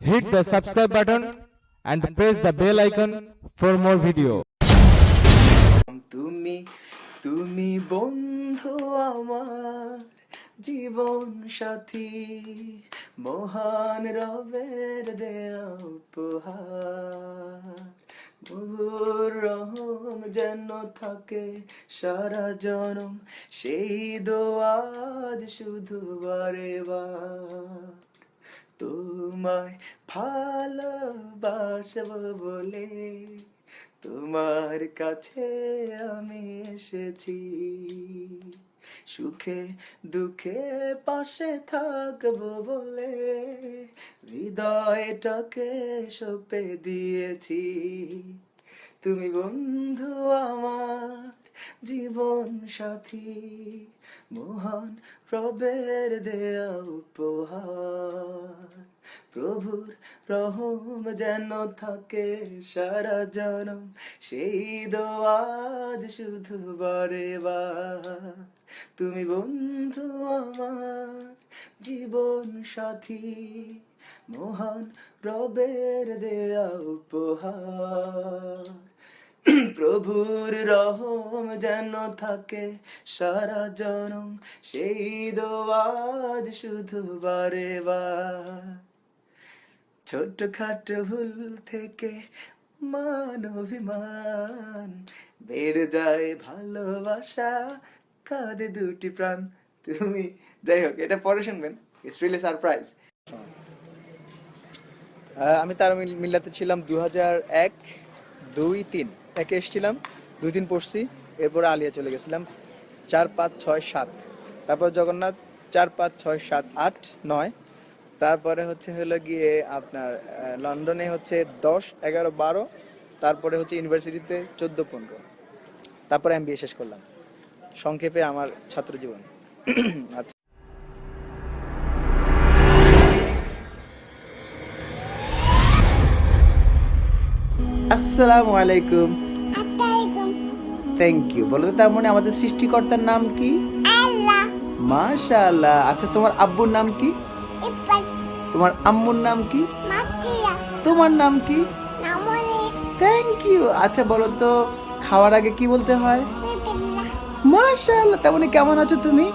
hit the subscribe button and press the bell icon for more video. তুমি তুমি বন্ধু আমার জীবন সাথী, মহান রবের দেয়া উপহার রহম যেন থাকে সারা জনম, সেই দোয়াজ শুধু বারে বার তোমায় ভালোবাসব বলে তোমার কাছে আমি এসেছি। সুখে দুঃখে পাশে থাকব বলে হৃদয়টাকে সপে দিয়েছি। তুমি বন্ধু আমার জীবন সাথী, মহান প্রবের দেয়া উপহার। প্রভুর রহম যেন থাকে সারা জনম, সেই দোয়াজ শুধু বারে তুমি বন্ধু আমার, জীবন সাথী, মহান রবের দেয়া উপহার। প্রভুর রহম যেন থাকে সারা জনম, সেই দোয়াজ শুধু বারে বার। ছোট খাটো ভুল থেকে মান অভিমান বেড়ে যায় ভালোবাসা, কাঁদে দুটি প্রাণ। তুমি, যাই হোক, এটা পরে শুনবেন। ইটস রিয়েলি সারপ্রাইজ আমি তার মিল- মিল্লাতে ছিলাম দু হাজার এক, দুই তিন। একে এসেছিলাম, দুই দিন পড়ছি। এরপরে আলিয়া চলে গেছিলাম চার পাঁচ ছয় সাত। তারপর জগন্নাথ চার পাঁচ ছয় সাত আট নয়। তারপরে হচ্ছে হলো গিয়ে আপনার লন্ডনে হচ্ছে দশ এগারো বারো তারপরে হচ্ছে ইউনিভার্সিটিতে চোদ্দ পনেরো। তারপরে এম শেষ করলাম। সংক্ষেপে আমার ছাত্র জীবন আচ্ছা। আসসালামু আলাইকুম। থ্যাংক ইউ বলো তো তার মানে আমাদের সৃষ্টিকর্তার নাম কি? মাশাআল্লাহ। আচ্ছা তোমার আব্বুর নাম কি? তোমার আম্মুর নাম কি? তোমার নাম কি? থ্যাংক ইউ আচ্ছা বলো তো খাওয়ার আগে কি বলতে হয়? মাশাআল্লাহ তার মানে কেমন আছো তুমি?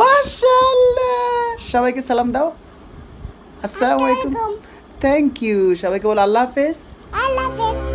মাশাআল্লাহ। সবাইকে সালাম দাও। আসসালামু আলাইকুম। থ্যাংক ইউ সবাইকে বলো আল্লাহ হাফেজ। love it.